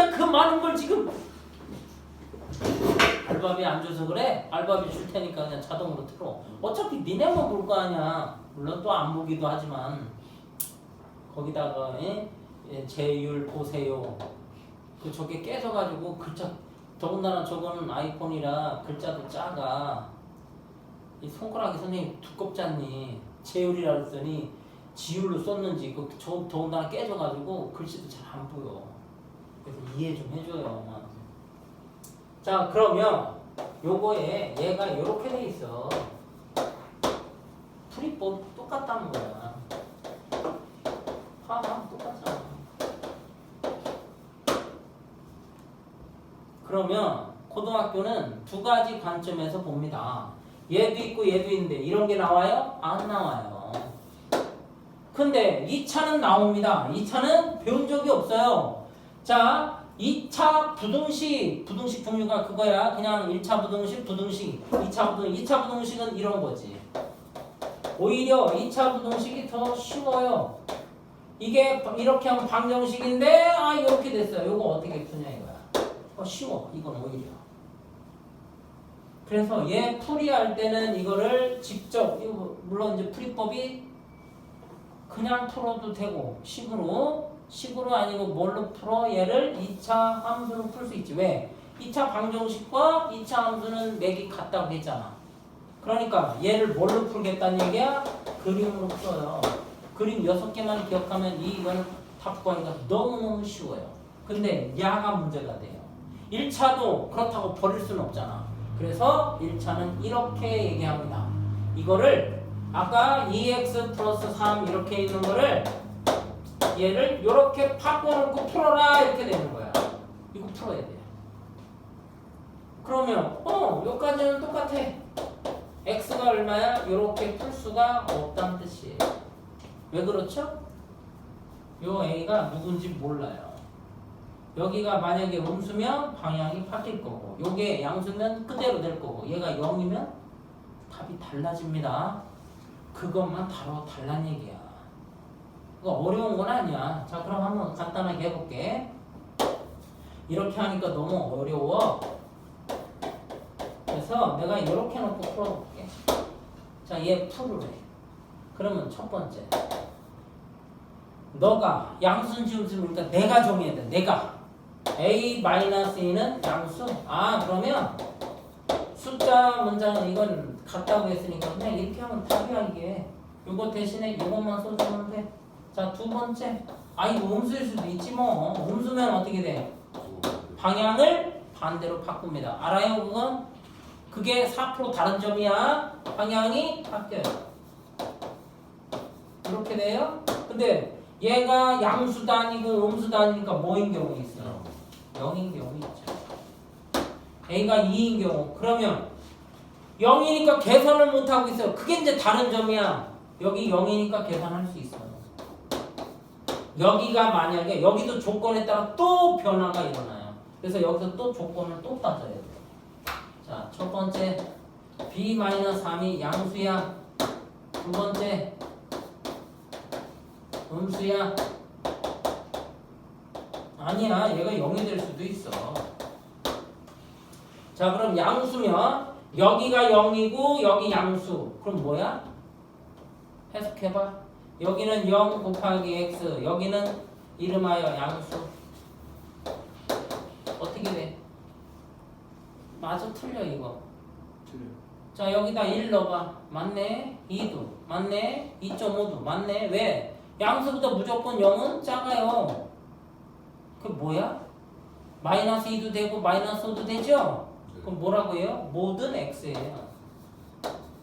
그냥 그 많은 걸 지금 알바비 안 줘서 그래? 알바비 줄 테니까 그냥 자동으로 틀어. 어차피 니네만 볼 거 아니야. 물론 또 안 보기도 하지만 거기다가 예? 예, 제율 보세요. 그 저게 깨져가지고 글자 더군다나 저거는 아이폰이라 글자도 작아. 이 손가락이 선생님 두껍지 않니? 제율이라 그랬더니 지율로 썼는지 그 저, 더군다나 깨져가지고 글씨도 잘 안 보여. 그래서 이해 좀 해줘요. 자 그러면 요거에 얘가 이렇게 돼 있어. 풀이법 똑같다는 거야. 하하 똑같잖아. 그러면 고등학교는 두 가지 관점에서 봅니다. 얘도 있고 얘도 있는데 이런 게 나와요? 안 나와요. 근데 2차는 나옵니다. 2차는 배운 적이 없어요. 자, 2차 부등식, 부등식 종류가 그거야. 그냥 1차 부등식, 부등식, 2차 부등, 2차 부등식은 이런 거지. 오히려 2차 부등식이 더 쉬워요. 이게 이렇게 하면 방정식인데 아 이렇게 됐어요. 이거 어떻게 푸냐 이거야. 어, 쉬워. 이건 오히려. 그래서 얘 풀이할 때는 이거를 직접 물론 이제 풀이법이 그냥 풀어도 되고 식으로 식으로 아니고 뭘로 풀어? 얘를 2차 함수로 풀 수 있지. 왜? 2차 방정식과 2차 함수는 맥이 같다고 했잖아. 그러니까 얘를 뭘로 풀겠다는 얘기야? 그림으로 풀어요. 그림 6개만 기억하면 이거는 다 풀고하니까 너무너무 쉬워요. 근데 야가 문제가 돼요. 1차도 그렇다고 버릴 수는 없잖아. 그래서 1차는 이렇게 얘기합니다. 이거를 아까 2x 플러스 3 이렇게 있는 거를 얘를 이렇게 바꿔놓고 풀어라 이렇게 되는 거야. 이거 풀어야 돼. 그러면 어 여기까지는 똑같아. x가 얼마야? 이렇게 풀 수가 없다는 뜻이에요. 왜 그렇죠? 요 a가 누군지 몰라요. 여기가 만약에 음수면 방향이 바뀔 거고 요게 양수면 그대로 될 거고 얘가 0이면 답이 달라집니다. 그것만 바로 달란 얘기야. 그거 어려운 건 아니야. 자, 그럼 한번 간단하게 해볼게. 이렇게 하니까 너무 어려워. 그래서 내가 이렇게 놓고 풀어볼게. 자, 얘 풀을 해. 그러면 첫 번째. 너가 양수는 지음수니까 내가 정해야 돼. 내가. A-E는 양수. 아, 그러면 숫자 문장은 이건 같다고 했으니까 그냥 이렇게 하면 답이야 이게. 이거 대신에 이것만 써주면 돼. 자, 두 번째. 아, 이거 음수일 수도 있지 뭐. 음수면 어떻게 돼? 방향을 반대로 바꿉니다. 알아요, 그건? 그게 4% 다른 점이야. 방향이 바뀌어요. 이렇게 돼요? 근데 얘가 양수도 아니고 음수도 아니니까 뭐인 경우 있어? 0인 경우 있죠. A가 2인 경우. 그러면 0이니까 계산을 못하고 있어. 그게 이제 다른 점이야. 여기 0이니까 계산할 수 있어. 여기가 만약에 여기도 조건에 따라 또 변화가 일어나요. 그래서 여기서 또 조건을 또 따져야 돼. 자, 첫 번째 b-3이 양수야. 두 번째 음수야. 아니야, 얘가 0이 될 수도 있어. 자, 그럼 양수면 여기가 0이고 여기 양수. 그럼 뭐야? 해석해 봐. 여기는 0 곱하기 x, 여기는 이름하여 양수. 어떻게 돼? 맞아, 틀려, 이거. 틀려요. 자, 여기다 1 넣어봐. 맞네. 2도. 맞네. 2.5도. 맞네. 왜? 양수보다 무조건 0은 작아요. 그 뭐야? 마이너스 2도 되고 마이너스 5도 되죠? 네. 그럼 뭐라고 해요? 모든 x예요.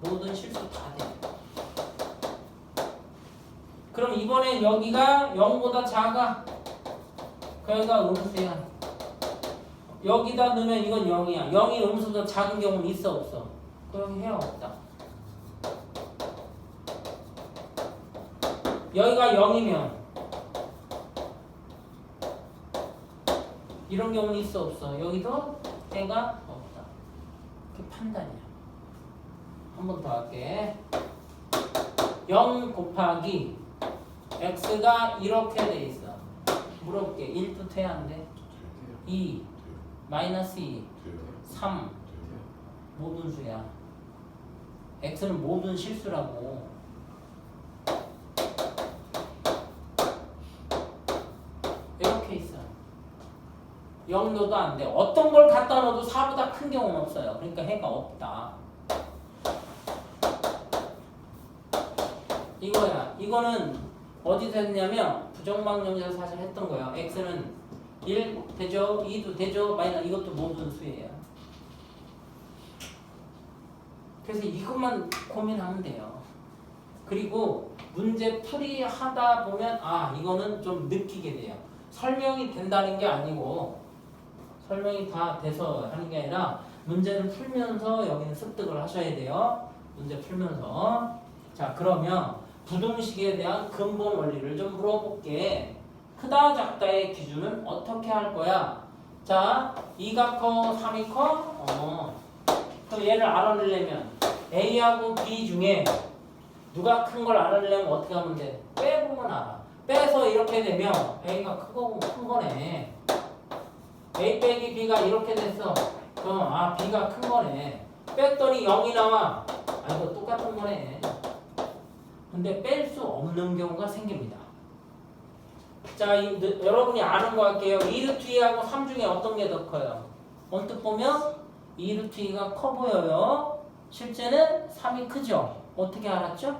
모든 실수 다 돼. 그럼 이번엔 여기가 0보다 작아. 그러니까 음수야. 여기다 넣으면 이건 0이야. 0이 음수보다 작은 경우는 있어 없어? 그럼 해요 없다. 여기가 0이면 이런 경우는 있어 없어? 여기도 때가 없다. 그 판단이야. 한 번 더 할게. 0 곱하기 x가 이렇게 돼 있어. 물어볼게. 1도 돼야 안 돼? 2 돼요. 마이너스 2 돼요. 3 돼요. 모든 수야 x는 모든 실수라고 이렇게 있어 0 넣어도 안 돼 어떤 걸 갖다 넣어도 4보다 큰 경우는 없어요 그러니까 해가 없다 이거야 이거는 어디서 했냐면 부정방정에서 사실 했던 거예요 x는 1 되죠 2도 되죠 마이너스 이것도 모든 수예요 그래서 이것만 고민하면 돼요. 그리고 문제 풀이 하다 보면 아 이거는 좀 느끼게 돼요. 설명이 된다는 게 아니고 설명이 다 돼서 하는 게 아니라 문제를 풀면서 여기는 습득을 하셔야 돼요. 문제 풀면서 자 그러면 부등식에 대한 근본 원리를 좀 물어볼게. 크다 작다의 기준은 어떻게 할 거야? 자 2가 커 3이 커? 어. 그럼 얘를 알아내려면 A하고 B 중에 누가 큰 걸 알아내려면 어떻게 하면 돼? 빼보면 알아. 빼서 이렇게 되면 A가 크고 큰 거네. A 빼기 B가 이렇게 됐어. 그럼 아 B가 큰 거네. 뺐더니 0이 나와. 아 이거 똑같은 거네. 근데 뺄 수 없는 경우가 생깁니다. 자, 이, 느- 여러분이 아는 거 할게요. 2루트 2하고 3 중에 어떤 게 더 커요? 언뜻 보면 2루트 2가 커 보여요. 실제는 3이 크죠? 어떻게 알았죠?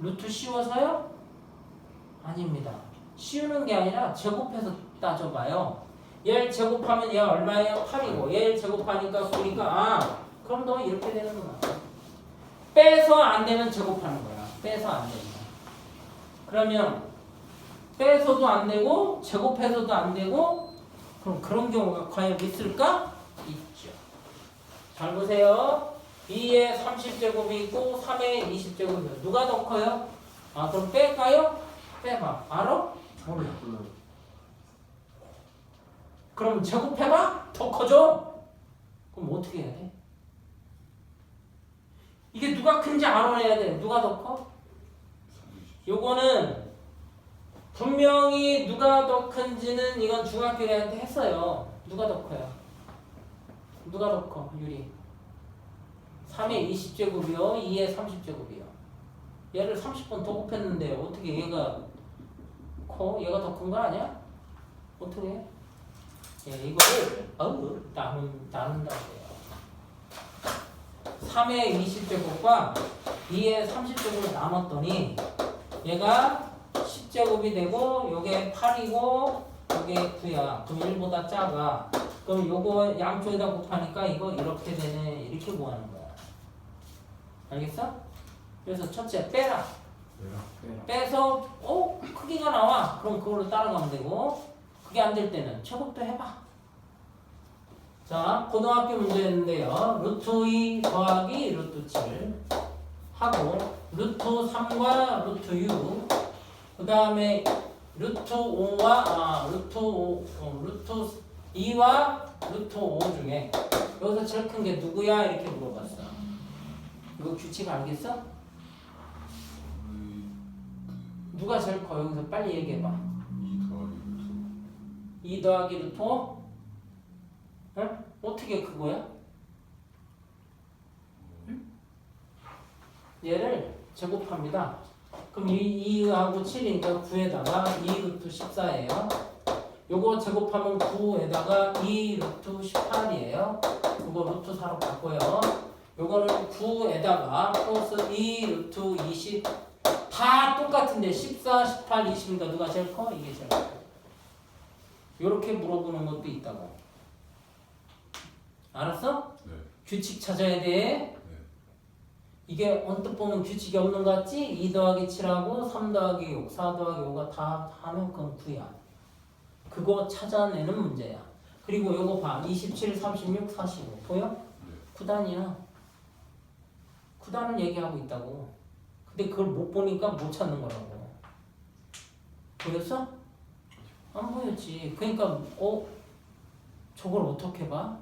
루트 씌워서요? 아닙니다. 씌우는 게 아니라 제곱해서 따져봐요. 얘를 제곱하면 얘 얼마예요? 8이고 얘를 제곱하니까 9니까 아 그럼 너 이렇게 되는구나. 빼서 안 되면 제곱하는 거야. 빼서 안 되면. 그러면 빼서도 안 되고 제곱해서도 안 되고 그럼 그런 경우가 과연 있을까? 있죠. 잘 보세요. 2에 30제곱이 있고 3에 20제곱이요. 누가 더 커요? 아 그럼 뺄까요? 빼봐. 알아? 몰라. 그럼 제곱해봐? 더 커져? 그럼 어떻게 해야 돼? 이게 누가 큰지 알아내야 돼. 누가 더 커? 요거는 분명히 누가 더 큰지는 이건 중학교 애한테 했어요. 누가 더 커요? 누가 더 커? 유리. 3에 20제곱이요. 2에 30제곱이요. 얘를 30번 더 곱했는데 어떻게 얘가 커? 얘가 더 큰 거 아니야? 어떻게 해? 예, 이거를 어우 나눈 나눈다고 해요. 3의 20제곱과 2의 30제곱을 나눴더니 얘가 10제곱이 되고 요게 8이고 요게 9야. 그럼 1보다 작아. 그럼 요거 양쪽에다 곱하니까 이거 이렇게 되네. 이렇게 구하는 거야. 알겠어? 그래서 첫째 빼라. 빼서 어 크기가 나와. 그럼 그걸로 따라가면 되고 그게 안 될 때는 제곱도 해봐. 자 고등학교 문제였는데요. 루트 2 더하기 루트 7 하고 루트 3과 루트 6 그 다음에 루트 5와 아 루트 5 어, 루트 2와 루트 5 중에 여기서 제일 큰 게 누구야 이렇게 물어봤어. 이거 규칙 알겠어? 누가 제일 커 여기서 빨리 얘기해봐. 2 더하기 루트 5? 응? 어떻게 그거야? 응? 얘를 제곱합니다. 그럼 2, 2하고 7이니까 9에다가 2 루트 14예요. 요거 제곱하면 9에다가 2 루트 18이에요. 이거 루트 4로 바꿔요. 요거는 9에다가 플러스 2 루트 20. 다 똑같은데 14, 18, 20이니까 누가 제일 커? 이게 제일 커. 요렇게 물어보는 것도 있다고. 알았어? 네. 규칙 찾아야 돼. 이게 언뜻 보면 규칙이 없는 것 같지? 2 더하기 7하고 3 더하기 6, 4 더하기 5가 다 하면 그건 9야. 그거 찾아내는 문제야. 그리고 요거 봐. 27, 36, 45. 보여? 9단이야. 9단을 얘기하고 있다고. 근데 그걸 못 보니까 못 찾는 거라고. 보였어? 안 보였지. 그러니까 어? 저걸 어떻게 봐?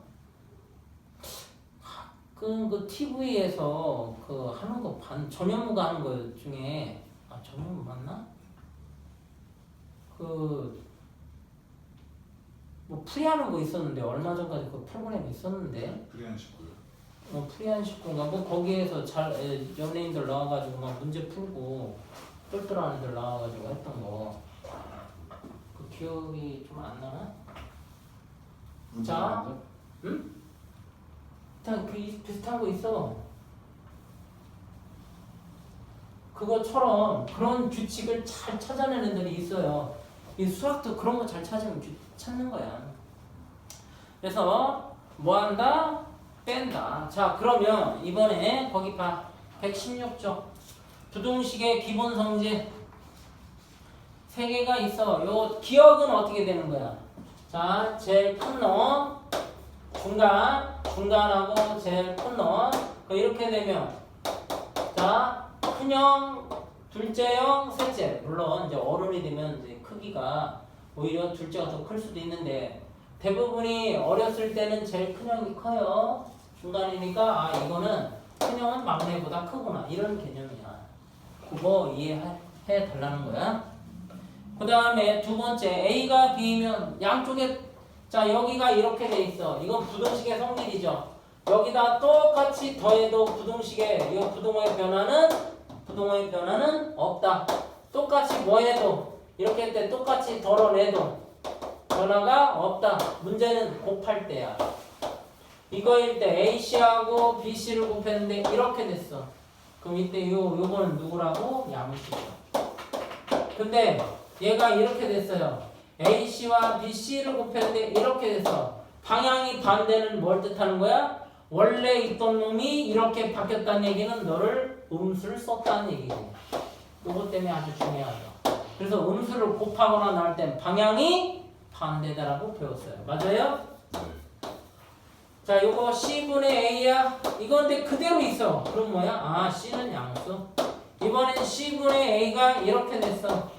그, 그 TV에서 그 하는 거 반, 전현무가 하는 거 중에 아 전현무 맞나? 그뭐 풀이하는 거 있었는데 얼마 전까지 그 프로그램이 있었는데 프리한 식구요. 뭐 프리한 식구인가 뭐 거기에서 잘 에, 연예인들 나와가지고 막 문제 풀고 똘똘한 애들 나와가지고 했던 거 그 기억이 좀 안 나나? 자. 일 단그 이- 비슷한 거 있어. 그것처럼 그런 규칙을 잘 찾아내는 애들이 있어요. 이 수학도 그런 거 잘 찾으면 규- 찾는 거야. 그래서 뭐 한다? 뺀다. 자, 그러면 이번에 거기 봐. 116조. 부등식의 기본 성질 세 개가 있어. 요 기억은 어떻게 되는 거야? 자, 제일 큰 놈, 중간, 중간하고 제일 큰 놈. 그 이렇게 되면 자, 큰형, 둘째형, 셋째. 물론 이제 어른이 되면 이제 크기가 오히려 둘째가 더 클 수도 있는데 대부분이 어렸을 때는 제일 큰 형이 커요. 중간이니까 아 이거는 큰 형은 막내보다 크구나 이런 개념이야. 그거 이해해 달라는 거야. 그 다음에 두 번째 A가 B면 양쪽에 자 여기가 이렇게 돼 있어. 이건 부등식의 성질이죠. 여기다 똑같이 더해도 부등식의 이 부동호의 변화는 부동호의 변화는 없다. 똑같이 뭐 해도 이렇게 할 때 똑같이 덜어내도 변화가 없다. 문제는 곱할 때야. 이거일 때 AC하고 BC를 곱했는데 이렇게 됐어. 그럼 이때 요 요거는 누구라고? 양수죠. 근데 얘가 이렇게 됐어요. AC와 BC를 곱했는데 이렇게 됐어. 방향이 반대는 뭘 뜻하는 거야? 원래 있던 놈이 이렇게 바뀌었다는 얘기는 너를 음수를 썼다는 얘기지. 요것 때문에 아주 중요하죠. 그래서 음수를 곱하거나 나올 땐 방향이 반대다라고 배웠어요. 맞아요? 네. 자, 요거 C분의 A야. 이건데 그대로 있어. 그럼 뭐야? 아, C는 양수. 이번엔 C분의 A가 이렇게 됐어.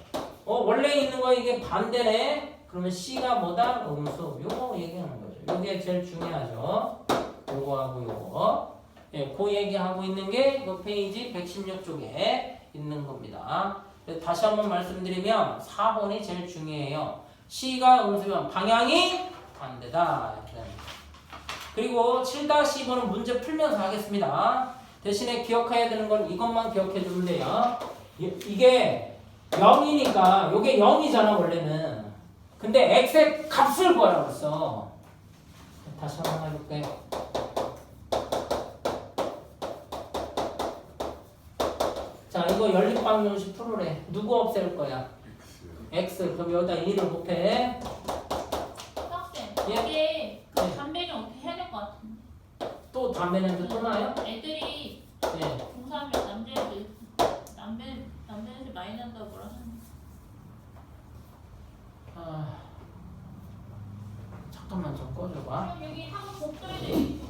어, 원래 있는 거 이게 반대네. 그러면 C가 뭐다? 음수. 요거 얘기하는 거죠. 요게 제일 중요하죠. 요거하고 요거. 예, 그 얘기하고 있는 게 그 페이지 116쪽에 있는 겁니다. 다시 한번 말씀드리면 4번이 제일 중요해요. C가 음수면 방향이 반대다. 그리고 7-2번은 문제 풀면서 하겠습니다. 대신에 기억해야 되는 건 이것만 기억해 주면 돼요. 이- 이게 0이니까 이게 0이잖아 원래는. 근데 x의 값을 구하라고 했어. 다시 한 번 해볼게. 자 이거 연립방정식 풀으래. 누구 없앨 거야? X. 그럼 여기다 2를 곱해. 학생 예? 이게 그 네. 담배는 어떻게 해야 될 것 같은데 또 담배 냄새 또 나요? 애들이 네. 중3면 남자애들 남배 난다고 뭐라 하는데 아, 잠깐만 좀 꺼줘봐. 그럼 여기 한번 복도에